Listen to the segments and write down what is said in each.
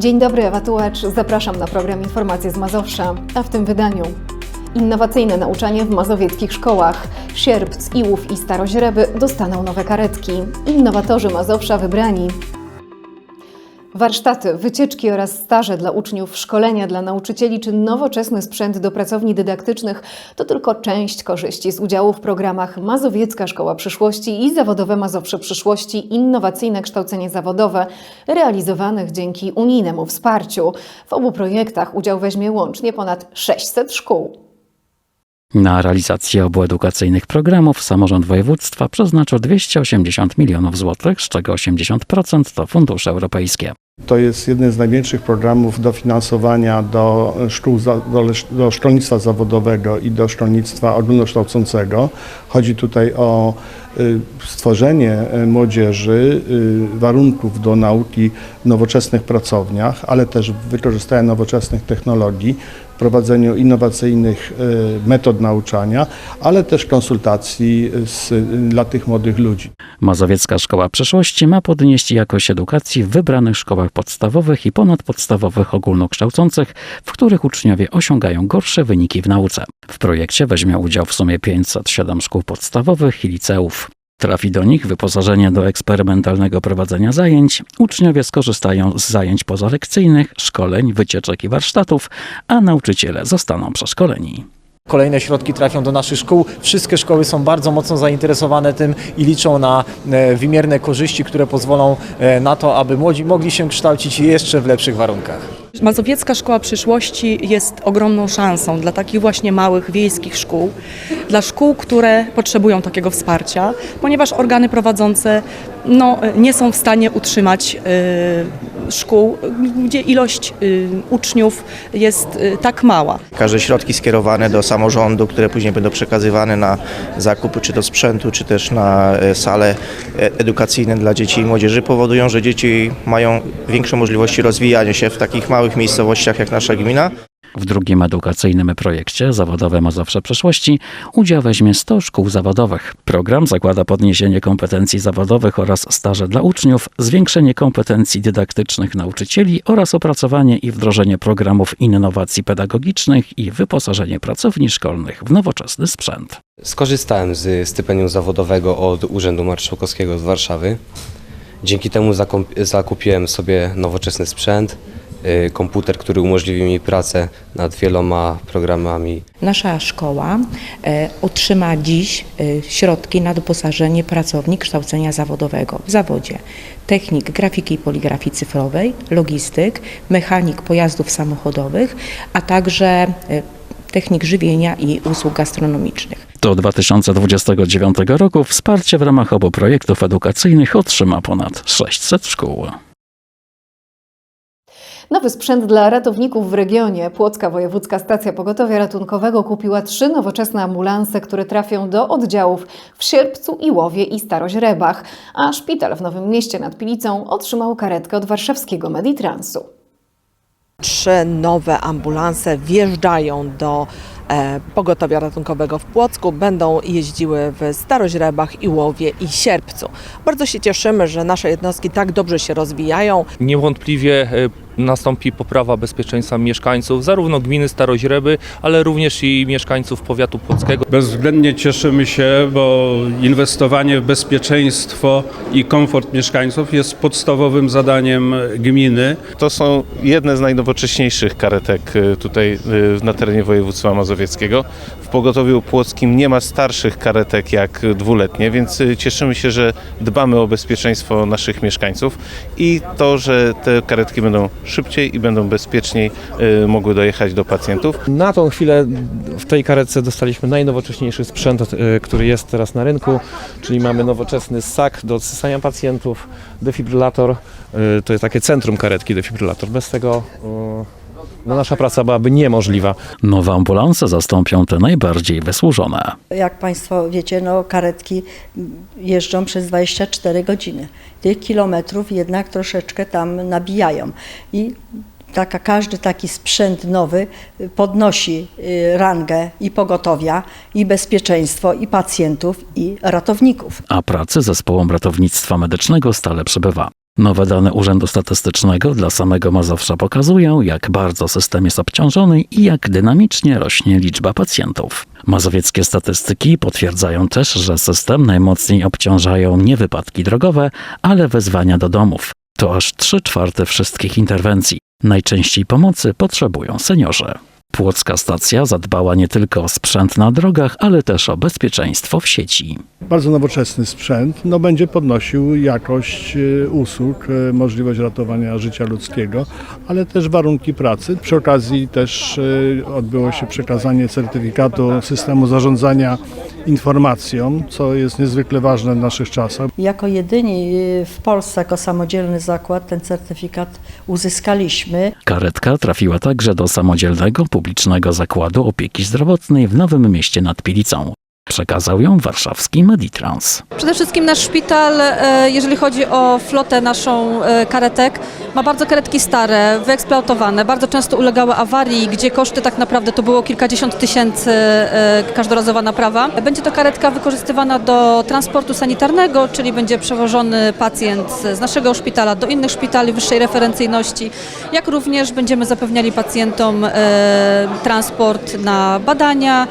Dzień dobry, Ewa. Zapraszam na program Informacje z Mazowsza, a w tym wydaniu Innowacyjne nauczanie w mazowieckich szkołach. Sierpc, Iłów i Staroźreby dostaną nowe karetki. Innowatorzy Mazowsza wybrani. Warsztaty, wycieczki oraz staże dla uczniów, szkolenia dla nauczycieli czy nowoczesny sprzęt do pracowni dydaktycznych to tylko część korzyści z udziału w programach Mazowiecka Szkoła Przyszłości i Zawodowe Mazowsze Przyszłości Innowacyjne Kształcenie Zawodowe realizowanych dzięki unijnemu wsparciu. W obu projektach udział weźmie łącznie ponad 600 szkół. Na realizację obu edukacyjnych programów samorząd województwa przeznaczył 280 milionów złotych, z czego 80% to fundusze europejskie. To jest jeden z największych programów dofinansowania do szkół, do, do szkolnictwa zawodowego i do szkolnictwa ogólnokształcącego. Chodzi tutaj o y, stworzenie y, młodzieży y, warunków do nauki w nowoczesnych pracowniach, ale też wykorzystania nowoczesnych technologii, prowadzeniu innowacyjnych y, metod nauczania, ale też konsultacji z, y, dla tych młodych ludzi. Mazowiecka Szkoła Przyszłości ma podnieść jakość edukacji w wybranych szkołach podstawowych i ponadpodstawowych ogólnokształcących, w których uczniowie osiągają gorsze wyniki w nauce. W projekcie weźmie udział w sumie 507 szkół podstawowych i liceów. Trafi do nich wyposażenie do eksperymentalnego prowadzenia zajęć. Uczniowie skorzystają z zajęć pozalekcyjnych, szkoleń, wycieczek i warsztatów, a nauczyciele zostaną przeszkoleni. Kolejne środki trafią do naszych szkół. Wszystkie szkoły są bardzo mocno zainteresowane tym i liczą na e, wymierne korzyści, które pozwolą e, na to, aby młodzi mogli się kształcić jeszcze w lepszych warunkach. Mazowiecka Szkoła Przyszłości jest ogromną szansą dla takich właśnie małych wiejskich szkół, dla szkół, które potrzebują takiego wsparcia, ponieważ organy prowadzące no, nie są w stanie utrzymać y, szkół, gdzie ilość y, uczniów jest y, tak mała. Każde środki skierowane do samorządu, które później będą przekazywane na zakupy czy to sprzętu, czy też na e, sale e, edukacyjne dla dzieci i młodzieży powodują, że dzieci mają większe możliwości rozwijania się w takich małych miejscowościach jak nasza gmina. W drugim edukacyjnym projekcie Zawodowe Mazowsze Przyszłości udział weźmie 100 szkół zawodowych. Program zakłada podniesienie kompetencji zawodowych oraz staże dla uczniów, zwiększenie kompetencji dydaktycznych nauczycieli oraz opracowanie i wdrożenie programów innowacji pedagogicznych i wyposażenie pracowni szkolnych w nowoczesny sprzęt. Skorzystałem z stypendium zawodowego od Urzędu Marszałkowskiego z Warszawy. Dzięki temu zakup- zakupiłem sobie nowoczesny sprzęt, komputer, który umożliwi mi pracę nad wieloma programami Nasza szkoła e, otrzyma dziś e, środki na doposażenie pracowni kształcenia zawodowego w zawodzie technik grafiki i poligrafii cyfrowej, logistyk, mechanik pojazdów samochodowych, a także e, technik żywienia i usług gastronomicznych. Do 2029 roku wsparcie w ramach obu projektów edukacyjnych otrzyma ponad 600 szkół. Nowy sprzęt dla ratowników w regionie. Płocka Wojewódzka Stacja Pogotowia Ratunkowego kupiła trzy nowoczesne ambulanse, które trafią do oddziałów w Sierpcu, Iłowie i Staroźrebach, a szpital w Nowym Mieście nad Pilicą otrzymał karetkę od warszawskiego Meditransu. Trzy nowe ambulanse wjeżdżają do e, pogotowia ratunkowego w Płocku, będą jeździły w Staroźrebach, Iłowie i Sierpcu. Bardzo się cieszymy, że nasze jednostki tak dobrze się rozwijają. Niewątpliwie e, nastąpi poprawa bezpieczeństwa mieszkańców zarówno gminy Staroźreby, ale również i mieszkańców powiatu płockiego. Bezwzględnie cieszymy się, bo inwestowanie w bezpieczeństwo i komfort mieszkańców jest podstawowym zadaniem gminy. To są jedne z najnowocześniejszych karetek y, tutaj y, na terenie województwa mazowieckiego. Pogotowiu płockim nie ma starszych karetek jak dwuletnie, więc y, cieszymy się, że dbamy o bezpieczeństwo naszych mieszkańców i to, że te karetki będą szybciej i będą bezpieczniej y, mogły dojechać do pacjentów. Na tą chwilę w tej karetce dostaliśmy najnowocześniejszy sprzęt, e, który jest teraz na rynku, czyli mamy nowoczesny ssak do odsysania pacjentów, defibrylator, to jest takie centrum karetki defibrylator. Bez tego no, nasza praca byłaby niemożliwa. Nowe ambulanse zastąpią te najbardziej wysłużone. Jak Państwo wiecie, no, karetki jeżdżą przez 24 godziny. Tych kilometrów jednak troszeczkę tam nabijają. I taka, każdy taki sprzęt nowy podnosi y, rangę i pogotowia, i bezpieczeństwo, i pacjentów, i ratowników. A pracy zespołom ratownictwa medycznego stale przybywa. Nowe dane Urzędu Statystycznego dla samego Mazowsza pokazują, jak bardzo system jest obciążony i jak dynamicznie rośnie liczba pacjentów. Mazowieckie statystyki potwierdzają też, że system najmocniej obciążają nie wypadki drogowe, ale wezwania do domów. To aż 3 czwarte wszystkich interwencji. Najczęściej pomocy potrzebują seniorzy. Płocka stacja zadbała nie tylko o sprzęt na drogach, ale też o bezpieczeństwo w sieci. Bardzo nowoczesny sprzęt no, będzie podnosił jakość e, usług, e, możliwość ratowania życia ludzkiego, ale też warunki pracy. Przy okazji też e, odbyło się przekazanie certyfikatu systemu zarządzania informacją, co jest niezwykle ważne w naszych czasach. Jako jedyni y, w Polsce, jako samodzielny zakład, ten certyfikat uzyskaliśmy. Karetka trafiła także do samodzielnego publicznego zakładu opieki zdrowotnej w Nowym Mieście nad Pilicą. Przekazał ją warszawski Meditrans. Przede wszystkim nasz szpital, e, jeżeli chodzi o flotę naszą e, karetek, ma bardzo karetki stare, wyeksploatowane, bardzo często ulegały awarii, gdzie koszty tak naprawdę to było kilkadziesiąt tysięcy e, każdorazowa naprawa. Będzie to karetka wykorzystywana do transportu sanitarnego, czyli będzie przewożony pacjent z naszego szpitala do innych szpitali wyższej referencyjności, jak również będziemy zapewniali pacjentom transport na badania,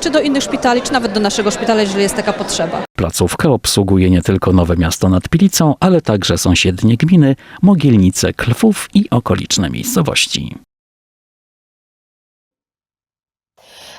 czy do innych szpitali, czy nawet do naszego szpitala, jeżeli jest taka potrzeba. Placówka obsługuje nie tylko Nowe Miasto nad Pilicą, ale także sąsiednie gminy, Mogielnice, Klwów i okoliczne miejscowości.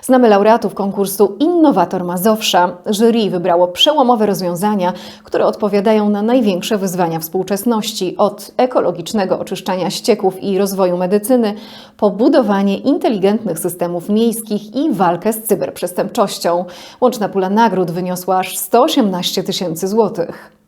Znamy laureatów konkursu Innowator Mazowsza. Jury wybrało przełomowe rozwiązania, które odpowiadają na największe wyzwania współczesności, od ekologicznego oczyszczania ścieków i rozwoju medycyny, po budowanie inteligentnych systemów miejskich i walkę z cyberprzestępczością. Łączna pula nagród wyniosła aż 118 tysięcy złotych.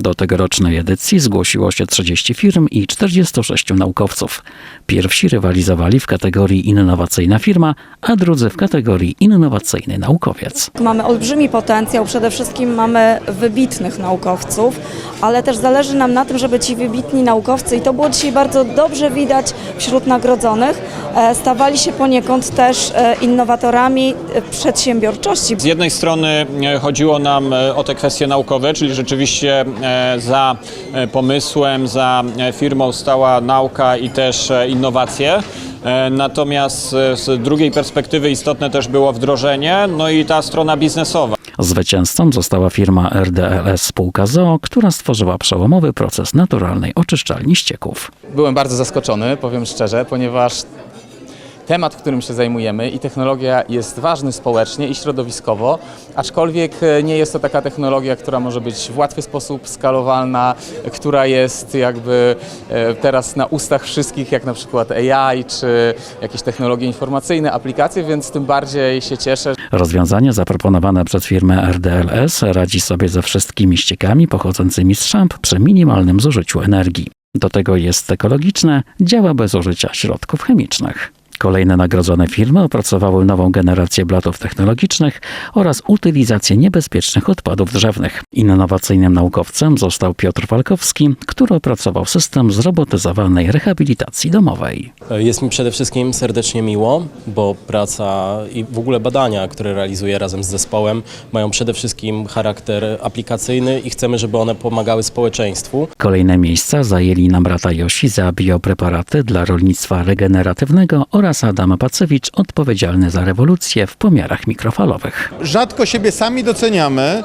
Do tegorocznej edycji zgłosiło się 30 firm i 46 naukowców. Pierwsi rywalizowali w kategorii innowacyjna firma, a drudzy w kategorii innowacyjny naukowiec. Mamy olbrzymi potencjał, przede wszystkim mamy wybitnych naukowców, ale też zależy nam na tym, żeby ci wybitni naukowcy, i to było dzisiaj bardzo dobrze widać wśród nagrodzonych, e, stawali się poniekąd też e, innowatorami e, przedsiębiorczości. Z jednej strony chodziło nam o te kwestie naukowe, czyli rzeczywiście za e, pomysłem, za e, firmą stała nauka i też e, innowacje. E, Natomiast e, z drugiej perspektywy istotne też było wdrożenie, no i ta strona biznesowa. Zwycięzcą została firma RDLS Spółka ZOO, która stworzyła przełomowy proces naturalnej oczyszczalni ścieków. Byłem bardzo zaskoczony, powiem szczerze, ponieważ temat, którym się zajmujemy i technologia jest ważny społecznie i środowiskowo, aczkolwiek e, nie jest to taka technologia, która może być w łatwy sposób skalowalna, która jest jakby e, teraz na ustach wszystkich, jak na przykład AI czy jakieś technologie informacyjne, aplikacje, więc tym bardziej się cieszę. Rozwiązanie zaproponowane przez firmę RDLS radzi sobie ze wszystkimi ściekami pochodzącymi z szamp przy minimalnym zużyciu energii. Do tego jest ekologiczne, działa bez użycia środków chemicznych. Kolejne nagrodzone firmy opracowały nową generację blatów technologicznych oraz utylizację niebezpiecznych odpadów drzewnych. Innowacyjnym naukowcem został Piotr Walkowski, który opracował system zrobotyzowanej rehabilitacji domowej. Jest mi przede wszystkim serdecznie miło, bo praca i w ogóle badania, które realizuję razem z zespołem, mają przede wszystkim charakter aplikacyjny i chcemy, żeby one pomagały społeczeństwu. Kolejne miejsca zajęli Namrata Josi za biopreparaty dla rolnictwa regeneratywnego oraz Adam Pacewicz odpowiedzialny za rewolucję w pomiarach mikrofalowych. Rzadko siebie sami doceniamy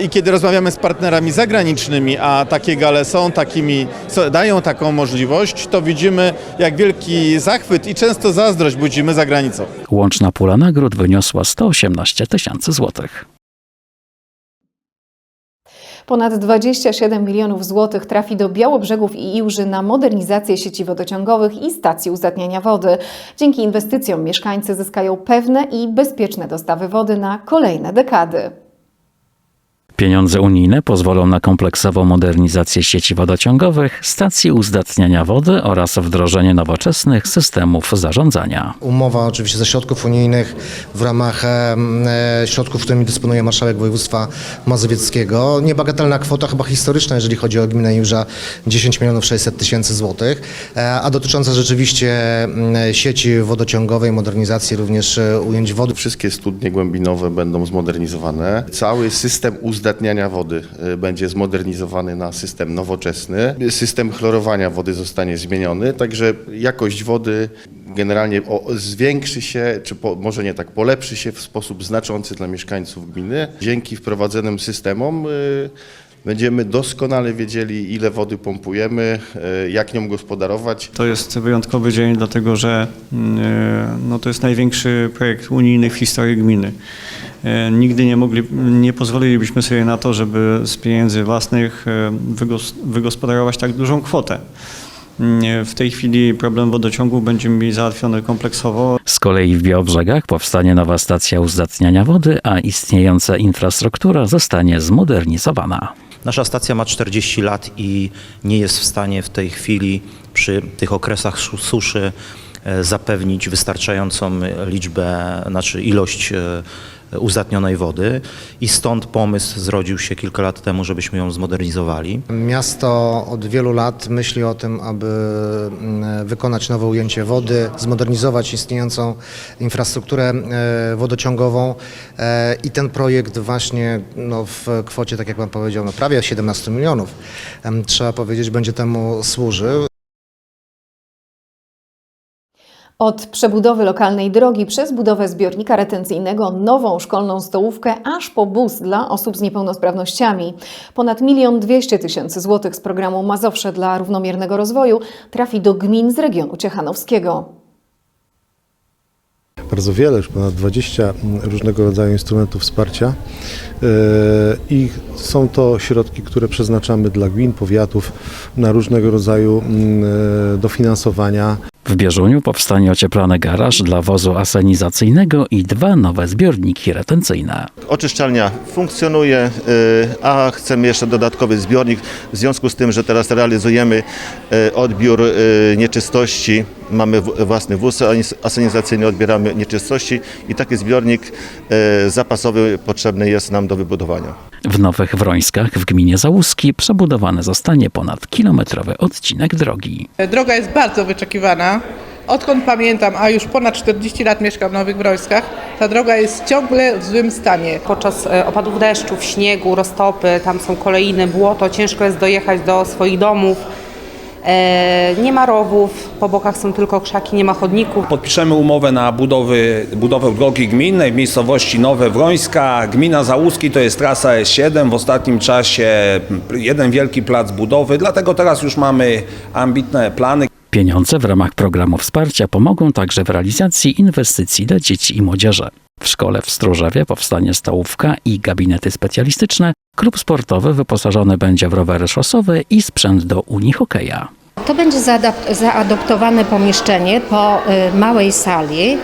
y, i kiedy rozmawiamy z partnerami zagranicznymi, a takie gale są takimi, co dają taką możliwość, to widzimy jak wielki zachwyt i często zazdrość budzimy za granicą. Łączna pula nagród wyniosła 118 tysięcy złotych. Ponad 27 milionów złotych trafi do Białobrzegów i Iłży na modernizację sieci wodociągowych i stacji uzdatniania wody. Dzięki inwestycjom mieszkańcy zyskają pewne i bezpieczne dostawy wody na kolejne dekady. Pieniądze unijne pozwolą na kompleksową modernizację sieci wodociągowych, stacji uzdatniania wody oraz wdrożenie nowoczesnych systemów zarządzania. Umowa oczywiście ze środków unijnych w ramach e, środków, którymi dysponuje marszałek województwa mazowieckiego. Niebagatelna kwota, chyba historyczna, jeżeli chodzi o gminę Jurza, 10 milionów 600 tysięcy złotych, e, a dotycząca rzeczywiście m, sieci wodociągowej, modernizacji również e, ujęć wody. Wszystkie studnie głębinowe będą zmodernizowane. Cały system uzdatniania uzdatniania wody y, będzie zmodernizowany na system nowoczesny. System chlorowania wody zostanie zmieniony, także jakość wody generalnie zwiększy się, czy po, może nie tak, polepszy się w sposób znaczący dla mieszkańców gminy. Dzięki wprowadzonym systemom y, będziemy doskonale wiedzieli, ile wody pompujemy, y, jak nią gospodarować. To jest wyjątkowy dzień, dlatego że mm, e, no, to jest największy projekt unijny w historii gminy. E, Nigdy nie, mogli, nie pozwolilibyśmy sobie na to, żeby z pieniędzy własnych e, wygos- wygospodarować tak dużą kwotę. Mm, W tej chwili problem wodociągu będzie mi załatwiony kompleksowo. Z kolei w Białobrzegach powstanie nowa stacja uzdatniania wody, a istniejąca infrastruktura zostanie zmodernizowana. Nasza stacja ma 40 lat i nie jest w stanie w tej chwili przy tych okresach su- suszy e, zapewnić wystarczającą liczbę, znaczy ilość e, uzdatnionej wody i stąd pomysł zrodził się kilka lat temu, żebyśmy ją zmodernizowali. Miasto od wielu lat myśli o tym, aby mm, wykonać nowe ujęcie wody, zmodernizować istniejącą infrastrukturę e, wodociągową e, i ten projekt właśnie no, w kwocie, tak jak Pan powiedział, no, prawie 17 milionów, trzeba powiedzieć, będzie temu służył. Od przebudowy lokalnej drogi przez budowę zbiornika retencyjnego, nową szkolną stołówkę, aż po bus dla osób z niepełnosprawnościami. Ponad milion dwieście tysięcy złotych z programu Mazowsze dla równomiernego rozwoju trafi do gmin z regionu ciechanowskiego. Bardzo wiele, już ponad 20 różnego rodzaju instrumentów wsparcia Yy, i są to środki, które przeznaczamy dla gmin, powiatów na różnego rodzaju mm, dofinansowania. W Bieżuniu powstanie ocieplony garaż dla wozu asenizacyjnego i dwa nowe zbiorniki retencyjne. Oczyszczalnia funkcjonuje, y, a chcemy jeszcze dodatkowy zbiornik. W związku z tym, że teraz realizujemy odbiór nieczystości, mamy własny wóz asenizacyjny, odbieramy nieczystości i taki zbiornik y, zapasowy potrzebny jest nam do wybudowania. W Nowych Wrońskach w gminie Załuski przebudowany zostanie ponad kilometrowy odcinek drogi. Droga jest bardzo wyczekiwana. Odkąd pamiętam, a już ponad 40 lat mieszkam w Nowych Brońskach, ta droga jest ciągle w złym stanie. Podczas e, opadów deszczów, śniegu, roztopy, tam są kolejne błoto, ciężko jest dojechać do swoich domów. E, nie ma rowów, po bokach są tylko krzaki, nie ma chodników. Podpiszemy umowę na budowy, budowę drogi gminnej w miejscowości Nowe Wrońska. Gmina Załuski to jest trasa S7. W ostatnim czasie jeden wielki plac budowy, dlatego teraz już mamy ambitne plany. Pieniądze w ramach programu wsparcia pomogą także w realizacji inwestycji dla dzieci i młodzieży. W szkole w Stróżewie powstanie stołówka i gabinety specjalistyczne. Klub sportowy wyposażony będzie w rowery szosowe i sprzęt do unihokeja. To będzie zaadap- zaadoptowane pomieszczenie po y, małej sali.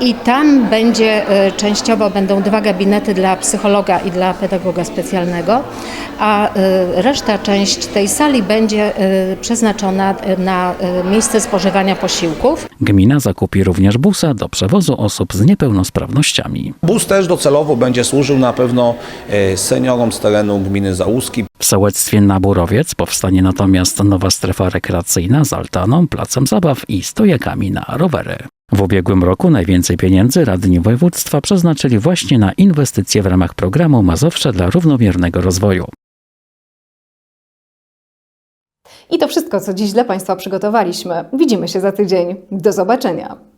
I tam będzie y, częściowo będą dwa gabinety dla psychologa i dla pedagoga specjalnego, a y, reszta część tej sali będzie y, przeznaczona na miejsce spożywania posiłków. Gmina zakupi również busa do przewozu osób z niepełnosprawnościami. Bus też docelowo będzie służył na pewno e, seniorom z terenu gminy Załuski. W sołectwie Naborowiec powstanie natomiast nowa strefa rekreacyjna z altaną, placem zabaw i stojakami na rowery. W ubiegłym roku najwięcej pieniędzy radni województwa przeznaczyli właśnie na inwestycje w ramach programu Mazowsze dla równomiernego rozwoju. I to wszystko, co dziś dla Państwa przygotowaliśmy. Widzimy się za tydzień. Do zobaczenia.